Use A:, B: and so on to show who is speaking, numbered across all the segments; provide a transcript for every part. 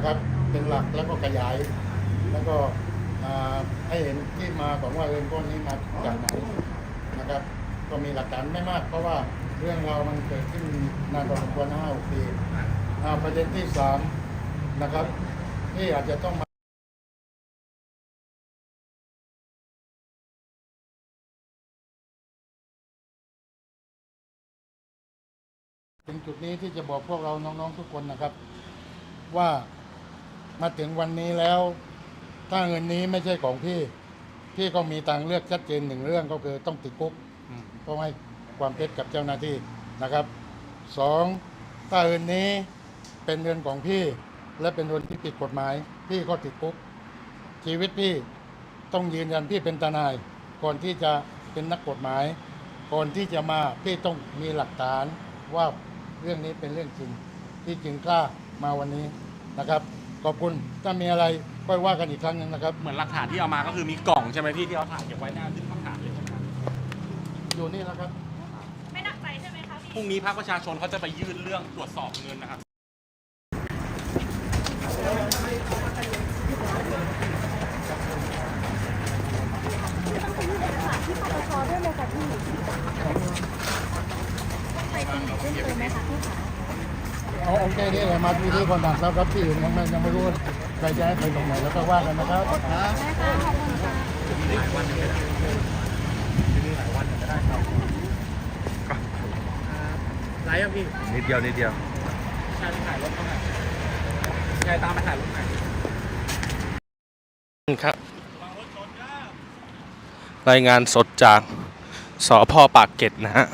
A: นะครับ เป็นหลักแล้วก็ขยาย แล้วก็ให้เห็นที่มาของว่าเงินก้อนนี้มาจากไหนนะครับ ก็มีหลักฐานไม่มาก เพราะว่าเรื่องเรามันเกิดขึ้นนานพอสมควรห้าปีประเด็นที่สามนะครับที่อาจจะต้องมาถึงจุดนี้ที่จะบอกพวกเราน้องๆทุกคนนะครับ ว่า มาถึงวันนี้แล้ว ถ้าเงินนี้ไม่ใช่ของพี่ พี่ก็มีทางเลือกชัดเจนหนึ่งเรื่องก็คือต้องติดคุกเพราะให้ความเท็จกับเจ้าหน้าที่นะครับสองถ้าเงินนี้เป็นเงินของพี่ และเป็นเงินที่ผิดกฎหมาย พี่ก็ติดคุก ชีวิตพี่ต้องยืนยันพี่เป็นทนาย ก่อนที่จะเป็นนักกฎหมาย ก่อนที่จะมาพี่ต้องมีหลักฐานว่าเรื่องนี้เป็นเรื่องจริงที่จึงกล้ามาวันนี้นะครับ ขอบคุณถ้ามีอะไรค่อยว่ากันอีกครั้งหนึ่งนะครับ
B: เหมือนหลักฐานที่เอามาก็คือมีกล่องใช่ไหมพี่ที่เอาถ่ายเก็บไว้หน้าขึ้นคำถามเลยใช่ไหมครับ
A: อยู่นี่แล้วครับ
C: ไม่หนักใจใช่ไหมคะพี่
B: พรุ่งนี้ภาคประชาชนเขาจะไปยื่นเรื่องตรวจสอบเงินนะครับ
C: ไปตรงไหนเพิ่มเติมไหมคะพี่คะ
A: เอาโอเคนี่แหละมาที่นี่ก่อนดักแล้วครับที่อื่นยังไม่ยังไม่รู้ว่าใครจะให้ไปตรงไหนแล้วก็ว่ากันนะครับ
C: ได้ค่ะขอบคุณค่ะ
B: ไลฟ์อะพี่
D: นิดเดียวนิดเดียว
B: ชายไปถ่ายรถเขาหน่อยชายตามไปถ่ายรถหน่อย
D: ครับ รายงานสดจากสอพอปากเกร็ดนะฮะ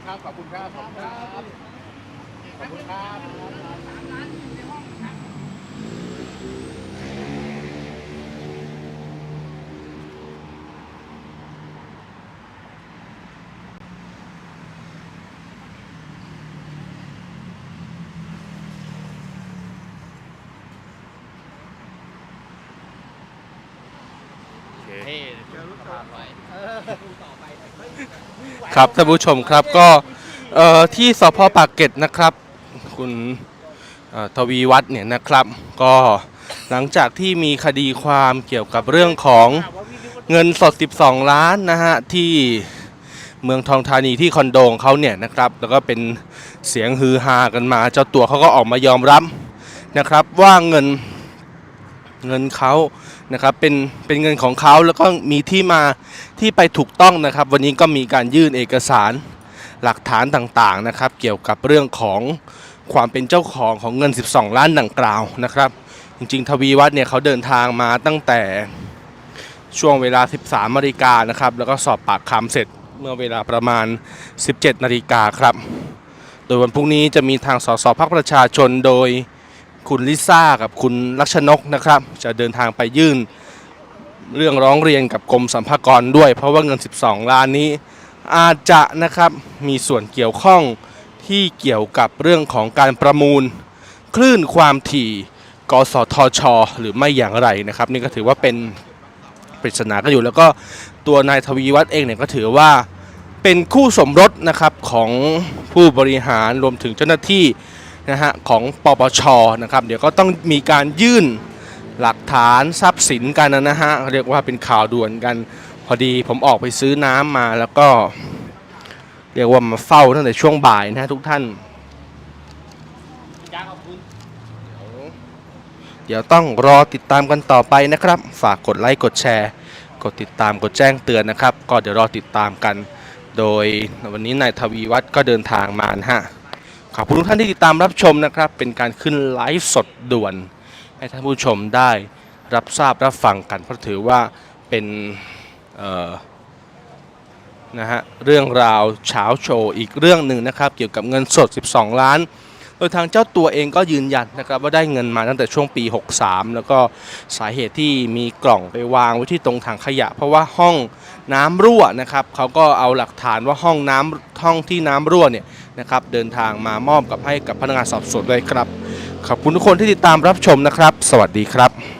A: คุณครับ ขอบคุณครับ ขอบคุณครับ ขอบคุณครับ
D: ครับท่านผู้ชมครับก็เอ่อที่สพปากเกร็ดนะครับ คุณเอ่อทวีวัฒน์เนี่ยนะครับ ก็หลังจากที่มีคดีความเกี่ยวกับเรื่องของเงินสด 12 ล้านนะฮะที่เมืองทองธานีที่คอนโดของเขาเนี่ยนะครับแล้วก็เป็นเสียงฮือฮากันมา เจ้าตัวเขาก็ออกมายอมรับนะครับ ว่าเงินเงินเขา นะครับเป็นเป็นเงินของเขาแล้วก็มีที่มาที่ไปถูกต้องนะครับ วันนี้ก็มีการยื่นเอกสารหลักฐานต่างๆนะครับ เกี่ยวกับเรื่องของความเป็นเจ้าของของเงิน 12 ล้านดังกล่าวนะครับ จริง ๆ ทวีวัฒน์เนี่ยเขาเดินทางมาตั้งแต่ช่วงเวลา 13นาฬิกานะครับ แล้วก็สอบปากคำเสร็จเมื่อเวลาประมาณ 17นาฬิกาครับ โดยวันพรุ่งนี้จะมีทางสสพักประชาชนโดย คุณลิซ่ากับคุณลักษณกนะครับ จะเดินทางไปยื่นเรื่องร้องเรียนกับกรมสัมภากรด้วย เพราะว่าเงิน 12 ล้านนี้ อาจจะนะครับมีส่วนเกี่ยวข้องที่เกี่ยวกับเรื่องของการประมูล คลื่นความถี่กสทช หรือไม่อย่างไรนะครับ นี่ก็ถือว่าเป็นปริศนาก็อยู่ แล้วก็ตัวนายทวีวัฒน์เองเนี่ยก็ถือว่าเป็นคู่สมรสนะครับของผู้บริหารรวมถึงเจ้าหน้าที่ นะฮะของปปชนะครับเดี๋ยวก็ต้องมีการยื่นหลักฐานทรัพย์สินกันนะฮะเรียกว่าเป็นข่าวด่วนกัน พอดีผมออกไปซื้อน้ำมาแล้วก็ เรียกว่ามาเฝ้าตั้งแต่ช่วงบ่ายนะทุกท่าน เดี๋ยวต้องรอติดตามกันต่อไปนะครับ ฝากกดไลค์กดแชร์ กดติดตามกดแจ้งเตือนนะครับ ก็เดี๋ยวรอติดตามกัน โดยวันนี้นายทวีวัฒน์ก็เดินทางมานะฮะ ขอบคุณทุกท่านที่ติดตามรับชมนะครับ เป็นการขึ้นไลฟ์สดด่วน ให้ท่านผู้ชมได้รับทราบรับฟังกัน เพราะถือว่าเป็นนะฮะเรื่องราวเช้าโชว์อีกเรื่องหนึ่งนะครับ เกี่ยวกับเงินสด 12 ล้าน โดยทางเจ้าตัวเองก็ยืนยันนะครับว่าได้เงินมาตั้งแต่ช่วงปี 63 แล้วก็สาเหตุที่มีกล่องไปวางไว้ที่ตรงถังขยะ เพราะว่าห้องน้ำรั่วนะครับเขาก็เอาหลักฐานว่าห้องน้ำห้องที่น้ำรั่วเนี่ยนะครับเดินทางมามอบกับให้กับพนักงานสอบสวนด้วยครับขอบคุณทุกคนที่ติดตามรับชมนะครับ สวัสดีครับ